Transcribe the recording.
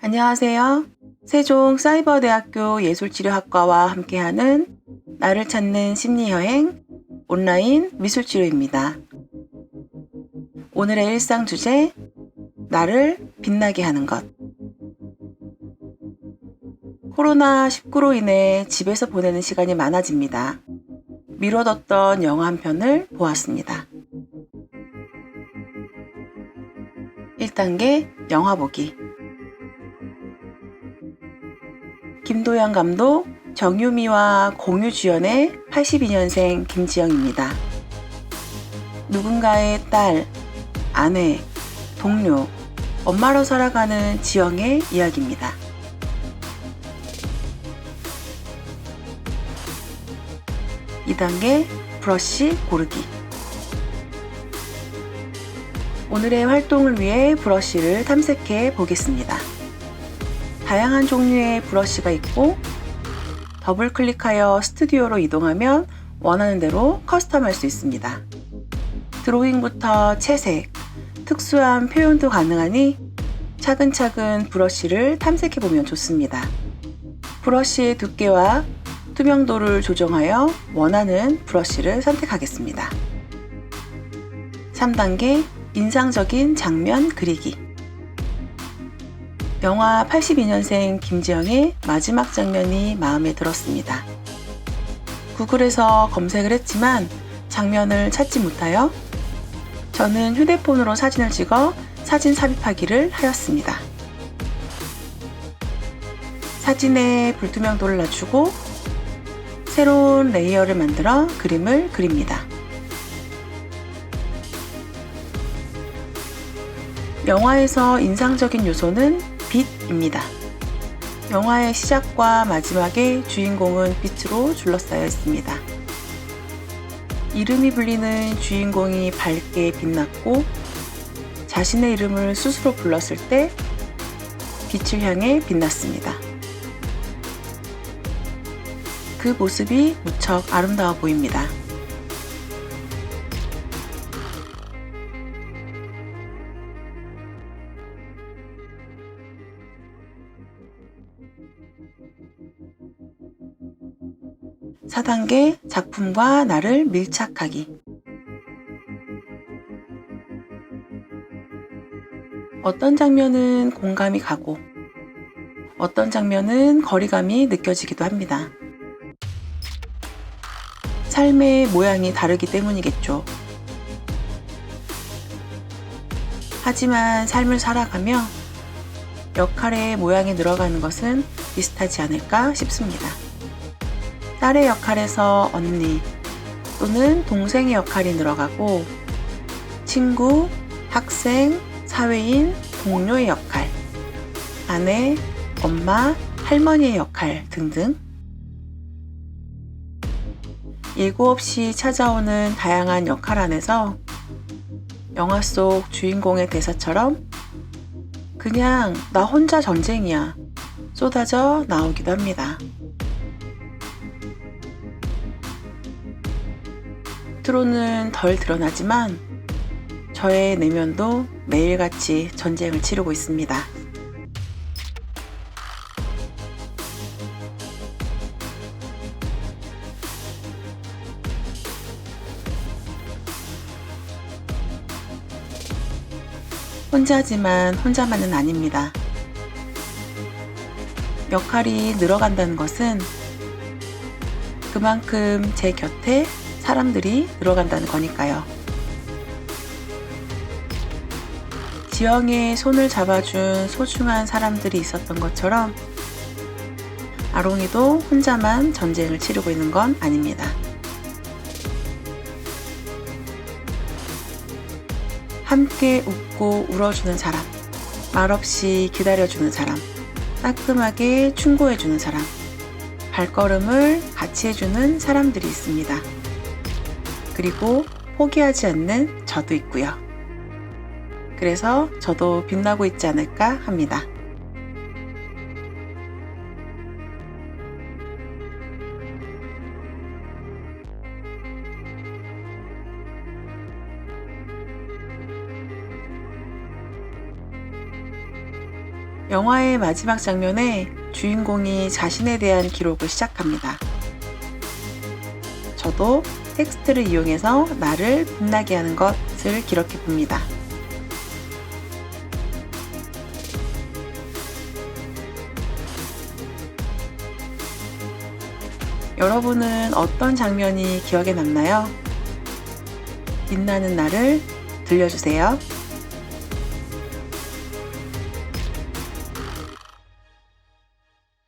안녕하세요. 세종 사이버대학교 예술치료학과와 함께하는 나를 찾는 심리여행 온라인 미술치료입니다. 오늘의 일상 주제, 나를 빛나게 하는 것. 코로나19로 인해 집에서 보내는 시간이 많아집니다. 미뤄뒀던 영화 한 편을 보았습니다. 1단계 영화 보기. 김도영 감독, 정유미와 공유 주연의 82년생 김지영입니다. 누군가의 딸, 아내, 동료, 엄마로 살아가는 지영의 이야기입니다. 이단계 브러쉬 고르기. 오늘의 활동을 위해 브러쉬를 탐색해 보겠습니다. 다양한 종류의 브러쉬가 있고 더블 클릭하여 스튜디오로 이동하면 원하는 대로 커스텀할 수 있습니다. 드로잉부터 채색, 특수한 표현도 가능하니 차근차근 브러쉬를 탐색해 보면 좋습니다. 브러쉬의 두께와 투명도를 조정하여 원하는 브러쉬를 선택하겠습니다. 3단계 인상적인 장면 그리기 영화 82년생 김지영의 마지막 장면이 마음에 들었습니다. 구글에서 검색을 했지만 장면을 찾지 못하여 저는 휴대폰으로 사진을 찍어 사진 삽입하기를 하였습니다. 사진의 불투명도를 낮추고 새로운 레이어를 만들어 그림을 그립니다. 영화에서 인상적인 요소는 빛입니다. 영화의 시작과 마지막에 주인공은 빛으로 둘러싸여 있습니다. 이름이 불리는 주인공이 밝게 빛났고 자신의 이름을 스스로 불렀을 때 빛을 향해 빛났습니다. 그 모습이 무척 아름다워 보입니다. 사단계 작품과 나를 밀착하기. 어떤 장면은 공감이 가고, 어떤 장면은 거리감이 느껴지기도 합니다. 삶의 모양이 다르기 때문이겠죠. 하지만 삶을 살아가며 역할의 모양이 늘어가는 것은 비슷하지 않을까 싶습니다. 딸의 역할에서 언니 또는 동생의 역할이 늘어가고 친구, 학생, 사회인, 동료의 역할, 아내, 엄마, 할머니의 역할 등등 예고 없이 찾아오는 다양한 역할 안에서 영화 속 주인공의 대사처럼 그냥 나 혼자 전쟁이야 쏟아져 나오기도 합니다. 겉으로는 덜 드러나지만 저의 내면도 매일같이 전쟁을 치르고 있습니다. 혼자지만 혼자만은 아닙니다. 역할이 늘어간다는 것은 그만큼 제 곁에 사람들이 늘어간다는 거니까요. 지영의 손을 잡아준 소중한 사람들이 있었던 것처럼 아롱이도 혼자만 전쟁을 치르고 있는 건 아닙니다. 함께 웃고 울어주는 사람, 말없이 기다려주는 사람, 따끔하게 충고해주는 사람, 발걸음을 같이 해주는 사람들이 있습니다. 그리고 포기하지 않는 저도 있고요. 그래서 저도 빛나고 있지 않을까 합니다. 영화의 마지막 장면에 주인공이 자신에 대한 기록을 시작합니다. 저도 텍스트를 이용해서 나를 빛나게 하는 것을 기록해 봅니다. 여러분은 어떤 장면이 기억에 남나요? 빛나는 나를 들려주세요.